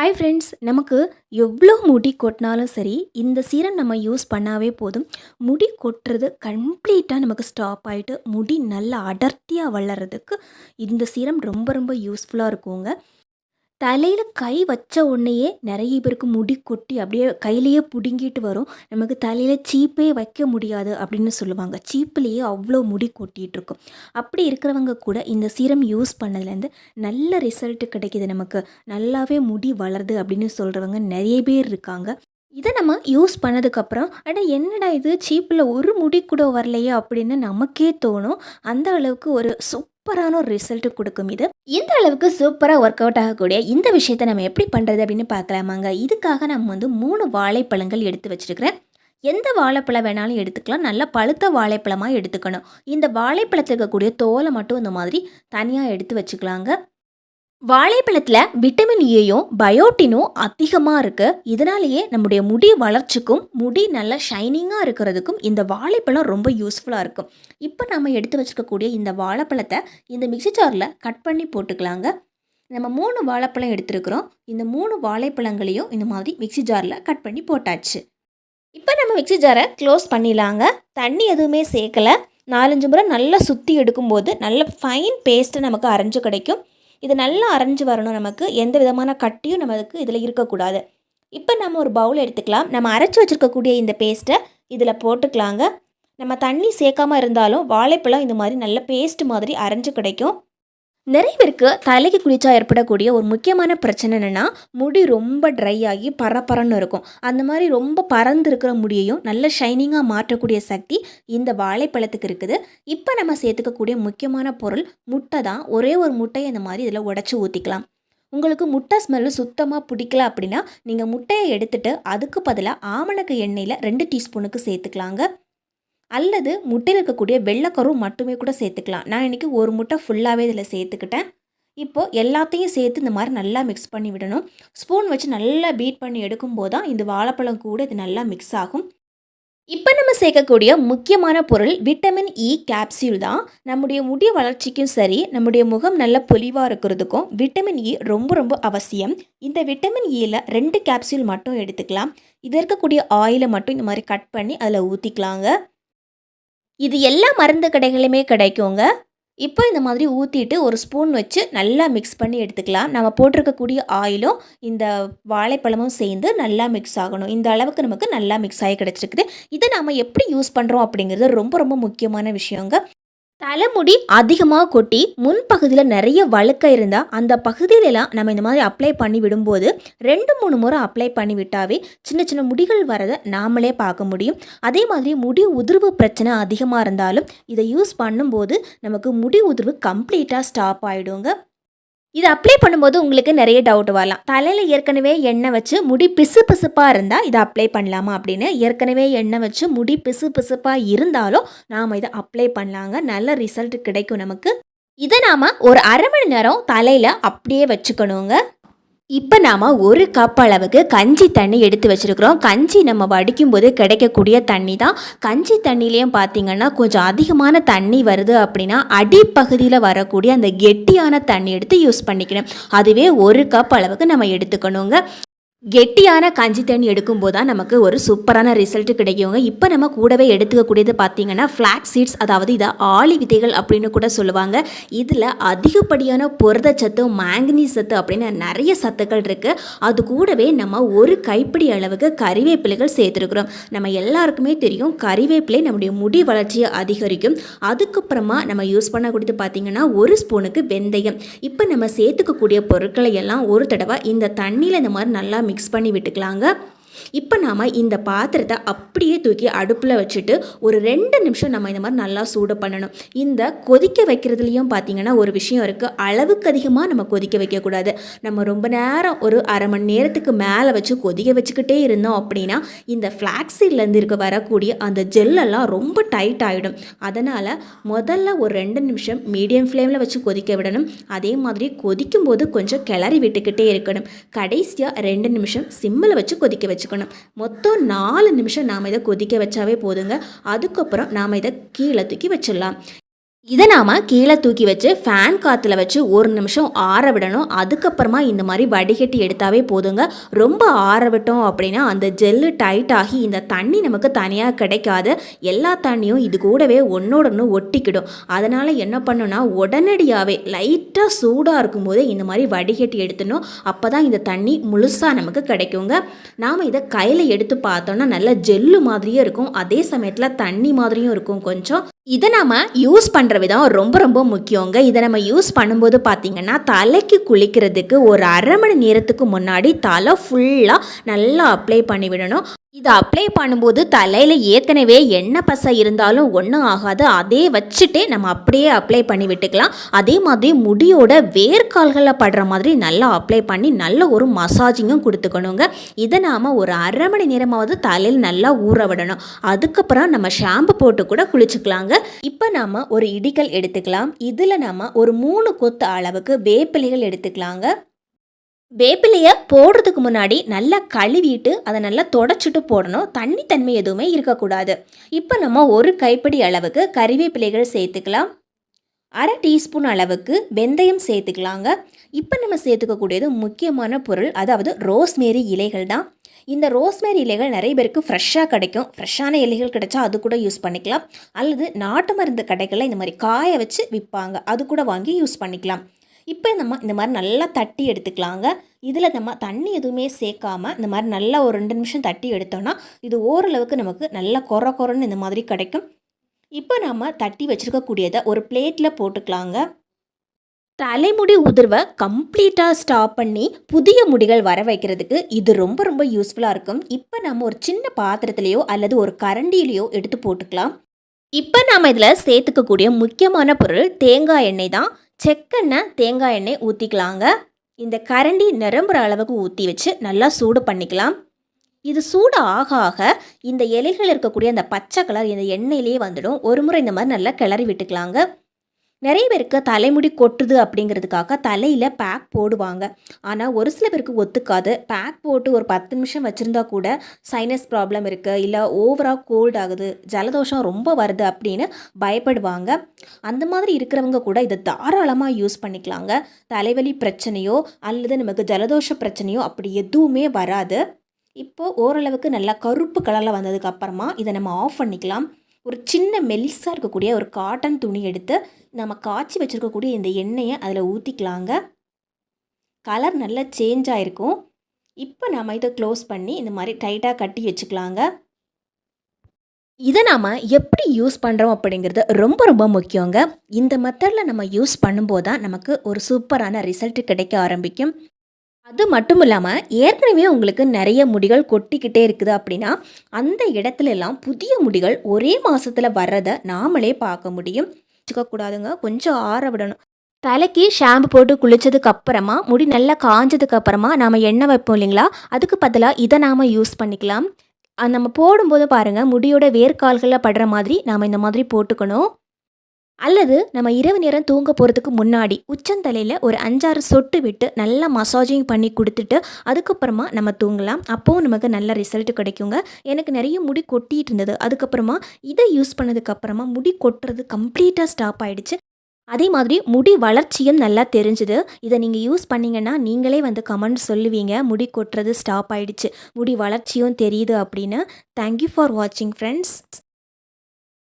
Hi friends நமக்கு எவ்வளோ முடி கொட்டினாலும் சரி இந்த சீரம் நம்ம யூஸ் பண்ணாவே போதும். முடி கொட்டுறது கம்ப்ளீட்டாக நமக்கு ஸ்டாப் ஆகிட்டு முடி நல்லா அடர்த்தியாக வளர்கிறதுக்கு இந்த சீரம் ரொம்ப ரொம்ப யூஸ்ஃபுல்லாக இருக்குங்க. தலையில் கை வச்ச உடனேயே நிறைய பேருக்கு முடி கொட்டி அப்படியே கையிலேயே பிடுங்கிட்டு வரும். நமக்கு தலையில் சீப்பே வைக்க முடியாது அப்படின்னு சொல்லுவாங்க. சீப்புலேயே அவ்வளோ முடி கொட்டிகிட்டு இருக்கும். அப்படி இருக்கிறவங்க கூட இந்த சீரம் யூஸ் பண்ணதுலேருந்து நல்ல ரிசல்ட் கிடைக்கிது நமக்கு. நல்லாவே முடி வளருது அப்படின்னு சொல்கிறவங்க நிறைய பேர் இருக்காங்க. இதை நம்ம யூஸ் பண்ணதுக்கப்புறம் ஆனால் என்னடா இது? சீப்பில் ஒரு முடி கூட வரலையே அப்படின்னு நமக்கே தோணும். அந்த அளவுக்கு ஒரு சூப்பரான ஒரு ரிசல்ட் கொடுக்கும் இது. இந்த அளவுக்கு சூப்பராக ஒர்க் அவுட் ஆகக்கூடிய இந்த விஷயத்தை நம்ம எப்படி பண்ணுறது அப்படின்னு பார்க்கலாமாங்க. இதுக்காக நம்ம வந்து மூணு வாழைப்பழங்கள் எடுத்து வச்சிருக்கிறேன். எந்த வாழைப்பழம் வேணாலும் எடுத்துக்கலாம். நல்லா பழுத்த வாழைப்பழமாக எடுத்துக்கணும். இந்த வாழைப்பழத்தில் இருக்கக்கூடிய தோலை மட்டும் இந்த மாதிரி தனியாக எடுத்து வச்சுக்கலாங்க. வாழைப்பழத்தில் விட்டமின் ஏயும் பயோட்டினும் அதிகமாக இருக்குது இதனாலேயே நம்முடைய முடி வளர்ச்சிக்கும் முடி நல்லா ஷைனிங்காக இருக்கிறதுக்கும் இந்த வாழைப்பழம் ரொம்ப யூஸ்ஃபுல்லாக இருக்கும் இப்போ நம்ம எடுத்து வச்சுக்கக்கூடிய இந்த வாழைப்பழத்தை இந்த மிக்சி ஜாரில் கட் பண்ணி போட்டுக்கலாங்க. நம்ம மூணு வாழைப்பழம் எடுத்துருக்குறோம். இந்த மூணு வாழைப்பழங்களையும் இந்த மாதிரி மிக்சி ஜாரில் கட் பண்ணி போட்டாச்சு. இப்போ நம்ம மிக்சி ஜாரை க்ளோஸ் பண்ணிடலாங்க. தண்ணி எதுவுமே சேர்க்கலை. நாலஞ்சு முறை நல்லா சுற்றி எடுக்கும்போது நல்ல ஃபைன் பேஸ்ட்டு நமக்கு அரைஞ்சு கிடைக்கும். இது நல்லா அரைஞ்சு வரணும் நமக்கு. எந்த விதமான கட்டியும் நமக்கு இதில் இருக்கக்கூடாது. இப்போ நம்ம ஒரு பவுல் எடுத்துக்கலாம். நம்ம அரைச்சி வச்சுருக்கக்கூடிய இந்த பேஸ்ட்டை இதில் போட்டுக்கலாங்க. நம்ம தண்ணி சேர்க்காமல் இருந்தாலும் வாழைப்பழம் இந்த மாதிரி நல்ல பேஸ்ட் மாதிரி அரைஞ்சு கிடைக்கும். நிறைய பேருக்கு தலைக்கு குளிச்சா ஏற்படக்கூடிய ஒரு முக்கியமான பிரச்சனை என்னென்னா முடி ரொம்ப ட்ரை ஆகி பரபரன்னு இருக்கும். அந்த மாதிரி ரொம்ப பறந்து இருக்கிற முடியையும் நல்ல ஷைனிங்காக மாற்றக்கூடிய சக்தி இந்த வாழைப்பழத்துக்கு இருக்குது. இப்போ நம்ம சேர்த்துக்கக்கூடிய முக்கியமான பொருள் முட்டை தான். ஒரே ஒரு முட்டையை இந்த மாதிரி இதில் உடச்சி ஊற்றிக்கலாம் உங்களுக்கு முட்டை ஸ்மெல்லு சுத்தமாக பிடிக்கல அப்படின்னா நீங்கள் முட்டையை எடுத்துகிட்டு அதுக்கு பதிலாக ஆமணக்கு எண்ணெயில் ரெண்டு டீஸ்பூனுக்கு சேர்த்துக்கலாங்க. அல்லது முட்டையில் இருக்கக்கூடிய வெள்ளைக்கரும் மட்டுமே கூட சேர்த்துக்கலாம். நான் இன்றைக்கி ஒரு முட்டை ஃபுல்லாகவே இதில் சேர்த்துக்கிட்டேன். இப்போது எல்லாத்தையும் சேர்த்து இந்த மாதிரி நல்லா மிக்ஸ் பண்ணி விடணும். ஸ்பூன் வச்சு நல்லா பீட் பண்ணி எடுக்கும்போது தான் இந்த வாழைப்பழம் கூட இது நல்லா மிக்ஸ் ஆகும். இப்போ நம்ம சேர்க்கக்கூடிய முக்கியமான பொருள் விட்டமின் இ கேப்சியூல் தான். நம்முடைய முடி வளர்ச்சிக்கும் சரி நம்முடைய முகம் நல்ல பொலிவாக இருக்கிறதுக்கும் விட்டமின் இ e ரொம்ப ரொம்ப அவசியம். இந்த விட்டமின் இயில் e ரெண்டு கேப்சியூல் மட்டும் எடுத்துக்கலாம். இது இருக்கக்கூடிய ஆயிலை மட்டும் இந்த மாதிரி கட் பண்ணி அதில் ஊற்றிக்கலாங்க இது எல்லா மருந்து கடைகளுமே கிடைக்குங்க. இப்போ இந்த மாதிரி ஊற்றிட்டு ஒரு ஸ்பூன் வச்சு நல்லா மிக்ஸ் பண்ணி எடுத்துக்கலாம். நம்ம போட்டிருக்கக்கூடிய ஆயிலும் இந்த வாழைப்பழமும் சேர்ந்து நல்லா மிக்ஸ் ஆகணும். இந்த அளவுக்கு நமக்கு நல்லா மிக்ஸ் ஆகி கிடச்சிருக்குது. இதை நம்ம எப்படி யூஸ் பண்ணுறோம் அப்படிங்கிறது ரொம்ப ரொம்ப முக்கியமான விஷயங்க. தலைமுடி அதிகமாக கொட்டி முன்பகுதியில் நிறைய வழுக்க இருந்தால் அந்த பகுதியிலலாம் நம்ம இந்த மாதிரி அப்ளை பண்ணி விடும்போது ரெண்டு மூணு முறை அப்ளை பண்ணி விட்டாவே சின்ன சின்ன முடிகள் வரதை நாமளே பார்க்க முடியும். அதே மாதிரி முடி உதிர்வு பிரச்சனை அதிகமாக இருந்தாலும் இதை யூஸ் பண்ணும்போது நமக்கு முடி உதிர்வு கம்ப்ளீட்டாக ஸ்டாப் ஆகிடுங்க இது அப்ளை பண்ணும்போது உங்களுக்கு நிறைய டவுட் வரலாம். தலையில் ஏற்கனவே எண்ணெய் வச்சு முடி பிசு பிசுப்பாக இருந்தால் இதை அப்ளை பண்ணலாமா அப்படின்னு ஏற்கனவே எண்ணெய் வச்சு முடி பிசு பிசுப்பாக இருந்தாலும் நாம் இதை அப்ளை பண்ணலாங்க. நல்ல ரிசல்ட் கிடைக்கும் நமக்கு. இதை நாம் ஒரு அரை மணி நேரம் தலையில் அப்படியே வச்சுக்கணுங்க. இப்போ நாம் ஒரு கப் அளவுக்கு கஞ்சி தண்ணி எடுத்து வச்சுருக்குறோம். கஞ்சி நம்ம வடிக்கும் போது கிடைக்கக்கூடிய தண்ணி தான். கஞ்சி தண்ணிலையும் பார்த்திங்கன்னா கொஞ்சம் அதிகமான தண்ணி வருது அப்படின்னா அடிப்பகுதியில் வரக்கூடிய அந்த கெட்டியான தண்ணி எடுத்து யூஸ் பண்ணிக்கணும். அதுவே ஒரு கப் அளவுக்கு நம்ம எடுத்துக்கணுங்க. கெட்டியான கஞ்சி தண்ணி எடுக்கும்போது தான் நமக்கு ஒரு சூப்பரான ரிசல்ட் கிடைக்குங்க. இப்போ நம்ம கூடவே எடுத்துக்கக்கூடியது பார்த்தீங்கன்னா ஃப்ளாக் சீட்ஸ் அதாவது இதை ஆளி விதைகள் அப்படின்னு கூட சொல்லுவாங்க. இதில் அதிகப்படியான புரதச்சத்து மேங்கனீஸ் சத்து அப்படின்னு நிறைய சத்துக்கள் இருக்குது அது கூடவே நம்ம ஒரு கைப்பிடி அளவுக்கு கறிவேப்பிலைகள் சேர்த்துருக்குறோம். நம்ம எல்லாருக்குமே தெரியும் கறிவேப்பிலை நம்முடைய முடி வளர்ச்சியை அதிகரிக்கும். அதுக்கப்புறமா நம்ம யூஸ் பண்ணக்கூடியது பார்த்தீங்கன்னா ஒரு ஸ்பூனுக்கு வெந்தயம். இப்போ நம்ம சேர்த்துக்கக்கூடிய பொருட்களை எல்லாம் ஒரு தடவை இந்த தண்ணியில் இந்த மாதிரி நல்லா மிக்ஸ் பண்ணி விட்டுக்கலாங்க. இப்போ நாம் இந்த பாத்திரத்தை அப்படியே தூக்கி அடுப்பில் வச்சுட்டு ஒரு ரெண்டு நிமிஷம் நம்ம இந்த மாதிரி நல்லா சூடு பண்ணணும். இந்த கொதிக்க வைக்கிறதுலையும் பார்த்தீங்கன்னா ஒரு விஷயம் இருக்குது அளவுக்கு அதிகமாக நம்ம கொதிக்க வைக்கக்கூடாது. நம்ம ரொம்ப நேரம் ஒரு அரை மணி நேரத்துக்கு மேலே வச்சு கொதிக்க வச்சுக்கிட்டே இருந்தோம் அப்படின்னா இந்த ஃப்ளாக்ஸீட்லேருந்து இருக்க வரக்கூடிய அந்த ஜெல்லெல்லாம் ரொம்ப டைட் ஆகிடும் அதனால் முதல்ல ஒரு ரெண்டு நிமிஷம் மீடியம் ஃப்ளேமில் வச்சு கொதிக்க விடணும். அதே மாதிரி கொதிக்கும் போது கொஞ்சம் கிளறி விட்டுக்கிட்டே இருக்கணும். கடைசியாக ரெண்டு நிமிஷம் சிம்மில் வச்சு கொதிக்க வச்சு வச்சுக்கணும். மொத்தம் நாலு நிமிஷம் நாம் இதை கொதிக்க வச்சாவே போதுங்க. அதுக்கப்புறம் நாம் இதை கீழே தூக்கி வச்சிடலாம். இதை நாம் கீழே தூக்கி வச்சு ஃபேன் காற்றுல வச்சு ஒரு நிமிஷம் ஆற விடணும். அதுக்கப்புறமா இந்த மாதிரி வடிகட்டி எடுத்தாவே போதுங்க. ரொம்ப ஆற விட்டோம் அப்படின்னா அந்த ஜெல்லு டைட் ஆகி இந்த தண்ணி நமக்கு தனியாக கிடைக்காது. எல்லா தண்ணியும் இது கூடவே ஒன்னோட ஒன்று ஒட்டிக்கிடும். அதனால் என்ன பண்ணுன்னா உடனடியாகவே லைட்டாக சூடாக இருக்கும்போதே இந்த மாதிரி வடிகட்டி எடுத்துடணும். அப்போ தான் இந்த தண்ணி முழுசாக நமக்கு கிடைக்குங்க. நாம் இதை கையில் எடுத்து பார்த்தோன்னா நல்ல ஜெல்லு மாதிரியும் இருக்கும். அதே சமயத்தில் தண்ணி மாதிரியும் இருக்கும் கொஞ்சம். இதை நம்ம யூஸ் பண்ணுற விதம் ரொம்ப ரொம்ப முக்கியங்க. இதை நம்ம யூஸ் பண்ணும்போது பார்த்தீங்கன்னா தலைக்கு குளிக்கிறதுக்கு ஒரு அரை மணி நேரத்துக்கு முன்னாடி தலை ஃபுல்லாக நல்லா அப்ளை பண்ணி விடணும் இதை அப்ளை பண்ணும்போது தலையில் ஏற்கனவே எண்ணெய் பசை இருந்தாலும் ஒன்றும் ஆகாது. அதே வச்சுட்டே நம்ம அப்படியே அப்ளை பண்ணி விட்டுக்கலாம். அதே மாதிரி முடியோட வேர்க்கால்களில் படுற மாதிரி நல்லா அப்ளை பண்ணி நல்ல ஒரு மசாஜிங்கும் கொடுத்துக்கணுங்க. இதை நாம் ஒரு அரை மணி நேரமாவது தலையில் நல்லா ஊற விடணும். அதுக்கப்புறம் நம்ம ஷாம்பு போட்டு கூட குளிச்சுக்கலாங்க. இப்போ நாம் ஒரு இடிக்கல் எடுத்துக்கலாம். இதில் நம்ம ஒரு மூணு கொத்து அளவுக்கு வேப்பிலைகள் எடுத்துக்கலாங்க. வேப்பிலையை போடுறதுக்கு முன்னாடி நல்லா கழுவிட்டு அதை நல்லா தொடச்சிட்டு போடணும். தண்ணி தன்மை எதுவுமே இருக்கக்கூடாது. இப்போ நம்ம ஒரு கைப்பிடி அளவுக்கு கறிவேப்பிலைகள் சேர்த்துக்கலாம். அரை டீஸ்பூன் அளவுக்கு வெந்தயம் சேர்த்துக்கலாங்க. இப்போ நம்ம சேர்த்துக்கக்கூடியது முக்கியமான பொருள் அதாவது ரோஸ்மேரி இலைகள் தான். இந்த ரோஸ்மேரி இலைகள் நிறைய பேருக்கு ஃப்ரெஷ்ஷாக கிடைக்கும். ஃப்ரெஷ்ஷான இலைகள் கிடைச்சா அது கூட யூஸ் பண்ணிக்கலாம். அல்லது நாட்டு மருந்து கடைகளில் இந்த மாதிரி காய வச்சு விற்பாங்க அது கூட வாங்கி யூஸ் பண்ணிக்கலாம். இப்போ நம்ம இந்த மாதிரி நல்லா தட்டி எடுத்துக்கலாங்க. இதில் நம்ம தண்ணி எதுவுமே சேர்க்காம இந்த மாதிரி நல்லா ஒரு ரெண்டு நிமிஷம் தட்டி எடுத்தோன்னா இது ஓரளவுக்கு நமக்கு நல்லா கொர கொரன்னு இந்த மாதிரி கிடைக்கும். இப்போ நம்ம தட்டி வச்சுருக்கக்கூடியதை ஒரு பிளேட்டில் போட்டுக்கலாங்க. தலைமுடி உதிர்வை கம்ப்ளீட்டாக ஸ்டாப் பண்ணி புதிய முடிகள் வர வைக்கிறதுக்கு இது ரொம்ப ரொம்ப யூஸ்ஃபுல்லாக இருக்கும். இப்போ நம்ம ஒரு சின்ன பாத்திரத்துலேயோ அல்லது ஒரு கரண்டியிலையோ எடுத்து போட்டுக்கலாம். இப்போ நாம் இதில் சேர்த்துக்கக்கூடிய முக்கியமான பொருள் தேங்காய் எண்ணெய் தான். செக்கெண்ணெய் தேங்காய் எண்ணெய் ஊற்றிக்கலாங்க இந்த கரண்டி நிரம்புற அளவுக்கு ஊற்றி வச்சு நல்லா சூடு பண்ணிக்கலாம். இது சூடு ஆக ஆக இந்த இலைகள் இருக்கக்கூடிய அந்த பச்சை கலர் இந்த எண்ணெயிலேயே வந்துடும். ஒரு முறை இந்த மாதிரி நல்லா கிளறி விட்டுக்கலாங்க. நிறைய பேருக்கு தலைமுடி கொட்டுது அப்படிங்கிறதுக்காக தலையில் பேக் போடுவாங்க. ஆனால் ஒரு சில பேருக்கு ஒத்துக்காது. பேக் போட்டு ஒரு பத்து நிமிஷம் வச்சுருந்தா கூட சைனஸ் ப்ராப்ளம் இருக்குது இல்லை ஓவராக கோல்டு ஆகுது. ஜலதோஷம் ரொம்ப வருது அப்படின்னு பயப்படுவாங்க. அந்த மாதிரி இருக்கிறவங்க கூட இதை தாராளமாக யூஸ் பண்ணிக்கலாங்க. தலைவலி பிரச்சனையோ அல்லது நமக்கு ஜலதோஷ பிரச்சனையோ அப்படி எதுவுமே வராது. இப்போது ஓரளவுக்கு நல்லா கருப்பு கலரில் வந்ததுக்கு அப்புறமா இதை நம்ம ஆஃப் பண்ணிக்கலாம். ஒரு சின்ன மெலிசாக இருக்கக்கூடிய ஒரு காட்டன் துணி எடுத்து நம்ம காய்ச்சி வச்சுருக்கக்கூடிய இந்த எண்ணெயை அதில் ஊற்றிக்கலாங்க கலர் நல்லா சேஞ்ச் ஆகிருக்கும் இப்போ நம்ம இதை க்ளோஸ் பண்ணி இந்த மாதிரி டைட்டாக கட்டி வச்சுக்கலாங்க. இதை நாம் எப்படி யூஸ் பண்ணுறோம் அப்படிங்கிறது ரொம்ப ரொம்ப முக்கியங்க. இந்த மெத்தடில் நம்ம யூஸ் பண்ணும்போது தான் நமக்கு ஒரு சூப்பரான ரிசல்ட் கிடைக்க ஆரம்பிக்கும். அது மட்டும் இல்லாமல் ஏற்கனவே உங்களுக்கு நிறைய முடிகள் கொட்டிக்கிட்டே இருக்குது அப்படின்னா அந்த இடத்துல எல்லாம் புதிய முடிகள் ஒரே மாதத்தில் வர்றதை நாமளே பார்க்க முடியும். வச்சுக்கக்கூடாதுங்க கொஞ்சம் ஆற விடணும். தலைக்கு ஷாம்பு போட்டு குளித்ததுக்கு அப்புறமா முடி நல்லா காஞ்சதுக்கு அப்புறமா நாம் எண்ணெய் வைப்போம் இல்லைங்களா? அதுக்கு பதிலாக இதை நாம் யூஸ் பண்ணிக்கலாம். அது நம்ம போடும்போது பாருங்கள் முடியோட வேர்க்கால்களில் படுற மாதிரி நாம் இந்த மாதிரி போட்டுக்கணும். அல்லது நம்ம இரவு நேரம் தூங்க போகிறதுக்கு முன்னாடி உச்சந்தலையில் ஒரு அஞ்சாறு சொட்டு விட்டு நல்லா மசாஜிங் பண்ணி கொடுத்துட்டு அதுக்கப்புறமா நம்ம தூங்கலாம். அப்போவும் நமக்கு நல்ல ரிசல்ட் கிடைக்குங்க. எனக்கு நிறைய முடி கொட்டிகிட்டு இருந்தது. அதுக்கப்புறமா இதை யூஸ் பண்ணதுக்கப்புறமா முடி கொட்டுறது கம்ப்ளீட்டாக ஸ்டாப் ஆகிடுச்சு அதே மாதிரி முடி வளர்ச்சியும் நல்லா தெரிஞ்சுது. இதை நீங்கள் யூஸ் பண்ணிங்கன்னா நீங்களே வந்து கமெண்ட் சொல்லுவீங்க. முடி கொட்டுறது ஸ்டாப் ஆகிடுச்சு முடி வளர்ச்சியும் தெரியுது அப்படின்னு. தேங்க்யூ ஃபார் வாட்சிங் ஃப்ரெண்ட்ஸ்